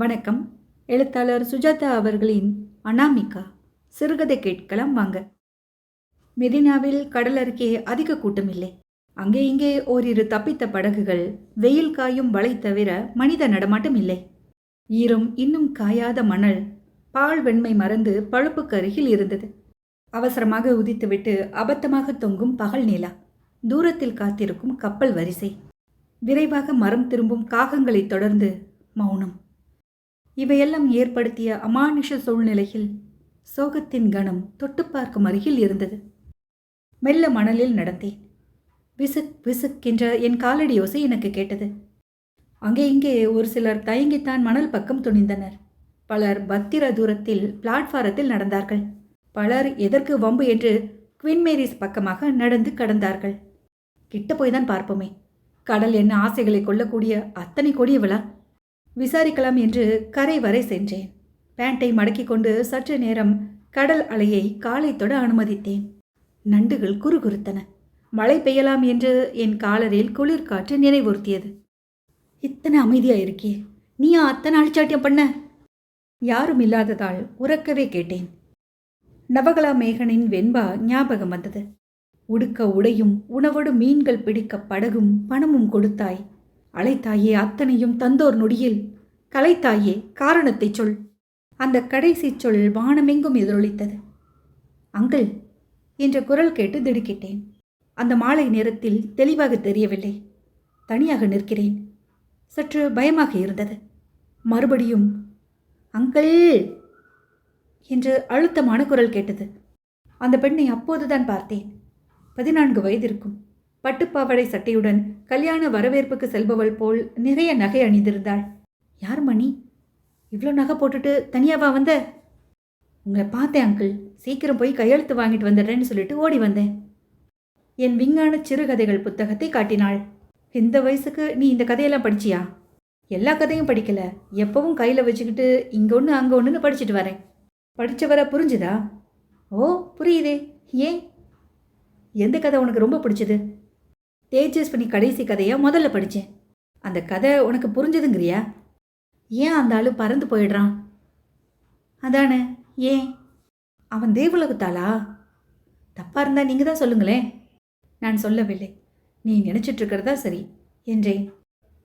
வணக்கம். எழுத்தாளர் சுஜாதா அவர்களின் அனாமிகா. சிறுகதை கேட்கலாம் வாங்க. மெதினாவில் கடல் அருகே அதிக கூட்டம் இல்லை அங்கே இங்கே ஓரிரு தப்பித்த படகுகள் வெயில் காயும் வலை தவிர மனித நடமாட்டம் இல்லை. ஈரம் இன்னும் காயாத மணல் பால் வெண்மை மறந்து பழுப்புக்கு அருகில் இருந்தது. அவசரமாக உதித்துவிட்டு அபத்தமாக தொங்கும் பகல் நிலா. தூரத்தில் காத்திருக்கும் கப்பல் வரிசை. விரைவாக மரம் திரும்பும் காகங்களைத் தொடர்ந்து மௌனம். இவையெல்லாம் ஏற்படுத்திய அமானுஷ சூழ்நிலையில் சோகத்தின் கணம் தொட்டு பார்க்கும் அருகில் இருந்தது. மெல்ல மணலில் நடந்தேன். விசுக் விசுக் என்ற என் காலடி யோசை எனக்கு கேட்டது. அங்கே இங்கே ஒரு சிலர் தயங்கித்தான் மணல் பக்கம் துணிந்தனர். பலர் பத்திர தூரத்தில் பிளாட்ஃபாரத்தில் நடந்தார்கள். பலர் எதற்கு வம்பு என்று குவின் மேரிஸ் பக்கமாக நடந்து கடந்தார்கள். கிட்ட போய் தான் பார்ப்போமே. கடல் என்ன ஆசைகளை கொள்ளக்கூடிய அத்தனை கொடியவளா விசாரிக்கலாம் என்று கரை வரை சென்றேன். பேண்டை மடக்கிக் கொண்டு சற்று நேரம் கடல் அலையை காலை தொட அனுமதித்தேன். நண்டுகள் குறுகுறுத்தன. மழை பெய்யலாம் என்று என் காலரில் குளிர்காற்று நினைவுறுத்தியது இத்தனை அமைதியா இருக்கே நீயா அத்தனை அழிச்சாட்டியம் பண்ண? யாரும் இல்லாததால் உறக்கவே கேட்டேன். நவகலா மேகனின் வெண்பா ஞாபகம் வந்தது. உடுக்க உடையும் உணவோடு மீன்கள் பிடிக்க படகும் பணமும் கொடுத்தாய். அழைத்தாயே அத்தனையும் தந்தோர் நொடியில். கலைத்தாயே காரணத்தைச் சொல். அந்த கடைசி சொல் வானமெங்கும் எதிரொலித்தது. அங்கிள் என்ற குரல் கேட்டு திடுக்கிட்டேன். அந்த மாலை நேரத்தில் தெளிவாக தெரியவில்லை. தனியாக நிற்கிறேன். சற்று பயமாக இருந்தது. மறுபடியும் அங்கிள்! என்று அழுத்தமான குரல் கேட்டது. அந்த பெண்ணை அப்போதுதான் பார்த்தேன். பதினான்கு வயதிருக்கும். பட்டுப்பாவடை சட்டையுடன் கல்யாண வரவேற்புக்கு செல்பவள் போல் நிறைய நகை அணிந்திருந்தாள். யார் மணி? இவ்வளோ நகை போட்டுட்டு தனியாவா வந்த? உங்களை பார்த்தேன் அங்கிள். சீக்கிரம் போய் கையெழுத்து வாங்கிட்டு வந்துடுறேன்னு சொல்லிட்டு ஓடி வந்தேன். என் விஞ்ஞான சிறுகதைகள் புத்தகத்தை காட்டினாள். இந்த வயசுக்கு நீ இந்த கதையெல்லாம் படிச்சியா? எல்லா கதையும் படிக்கல. எப்பவும் கையில் வச்சுக்கிட்டு இங்கே ஒன்று அங்கே ஒன்றுன்னு படிச்சுட்டு வரேன். படித்தவரை புரிஞ்சுதா? ஓ புரியுதே. ஏன்? எந்த கதை உனக்கு ரொம்ப பிடிச்சது? தேஜஸ்வினி கடைசி கதையை முதல்ல படித்தேன் அந்த கதை உனக்கு புரிஞ்சதுங்கிறியா? ஏன் அந்த ஆள் பறந்து போயிடுறான்? அதானே ஏன்? அவன் தேவலகுத்தாளா? தப்பாக இருந்தால் நீங்கள் தான் சொல்லுங்களேன். நான் சொல்லவில்லை. நீ நினச்சிட்ருக்கிறதா சரி என்றேன்.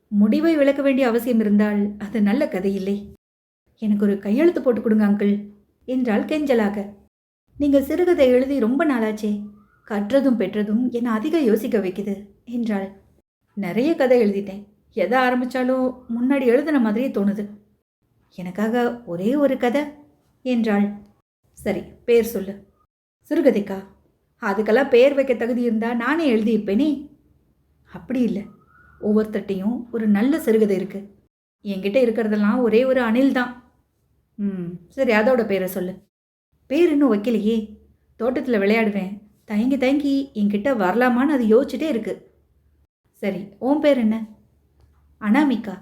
முடிவை விளக்க வேண்டிய அவசியம் இருந்தால் அது நல்ல கதை இல்லை. எனக்கு ஒரு கையெழுத்து போட்டு கொடுங்க அங்கிள் என்றால் கெஞ்சலாக. நீங்கள் சிறுகதை எழுதி ரொம்ப நாளாச்சே கற்றதும் பெற்றதும் என்னை அதிக யோசிக்க வைக்குது. என்றாள். நிறைய கதை எழுதிட்டேன். எதை ஆரம்பித்தாலும் முன்னாடி எழுதின மாதிரியே தோணுது. எனக்காக ஒரே ஒரு கதை? என்றாள். சரி பேர் சொல்லு. சிறுகதைக்கா? அதுக்கெல்லாம் பெயர் வைக்க தகுதி இருந்தால் நானே எழுதியிருப்பேனே அப்படி இல்லை. ஒவ்வொருத்தட்டையும் ஒரு நல்ல சிறுகதை இருக்குது என்கிட்ட இருக்கிறதெல்லாம் ஒரே ஒரு அணில் தான். ம் சரி அதோட பேரை சொல்லு. பேர் இன்னும் வைக்கலையே. தோட்டத்தில் விளையாடுவேன். தயங்கி தயங்கி என்கிட்ட வரலாமான்னு அது யோசிச்சுட்டே இருக்குது சரி உன் பேர் என்ன? அனாமிகா.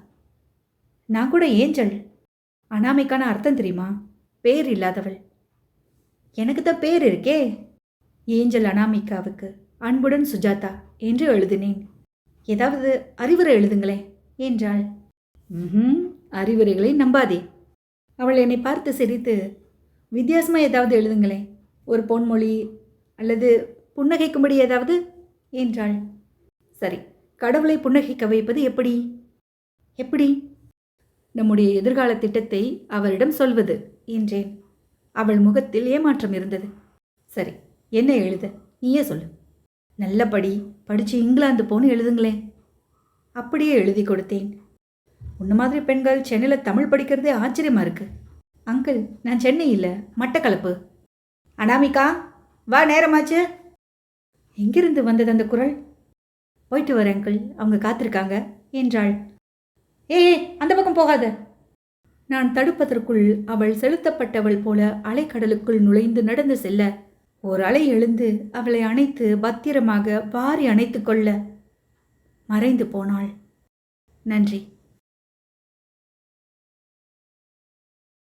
நான் கூட ஏஞ்சல். அனாமிக்கான அர்த்தம் தெரியுமா? பேர் இல்லாதவள். எனக்கு தான் பேர் இருக்கே. ஏஞ்சல் அனாமிகாவுக்கு அன்புடன் சுஜாதா என்று எழுதினேன். ஏதாவது அறிவுரை எழுதுங்களேன் என்றாள். ம் அறிவுரைகளை நம்பாதே. அவள் என்னை பார்த்து சிரித்து வித்தியாசமாக ஏதாவது எழுதுங்களேன். ஒரு பொன்மொழி அல்லது புன்னகைக்கும்படி ஏதாவது? என்றாள். சரி கடவுளை புன்னகைக்க வைப்பது எப்படி? எப்படி? நம்முடைய எதிர்கால திட்டத்தை அவரிடம் சொல்வது என்றேன். அவள் முகத்தில் ஏமாற்றம் இருந்தது. சரி என்ன எழுத? நீயே சொல்லு. நல்லபடி படித்து இங்கிலாந்து போன்னு எழுதுங்களேன். அப்படியே எழுதி கொடுத்தேன். உன்ன மாதிரி பெண்கள் சென்னையில் தமிழ் படிக்கிறதே ஆச்சரியமாக இருக்கு. அங்கிள் நான் சென்னை இல்லை மட்டக்களப்பு. அனாமிகா வா நேரமாச்சு. எங்கிருந்து வந்தது அந்த குரல்? போயிட்டு வரேன் அங்கிள். அவங்க காத்திருக்காங்க என்றாள். ஏ அந்த பக்கம் போகாத. நான் தடுப்பதற்குள் அவள் செலுத்தப்பட்டவள் போல அலைக்கடலுக்குள் நுழைந்து நடந்து செல்ல ஒரு அலை எழுந்து அவளை அணைத்து பத்திரமாக வாரி அணைத்து கொள்ள மறைந்து போனாள். நன்றி.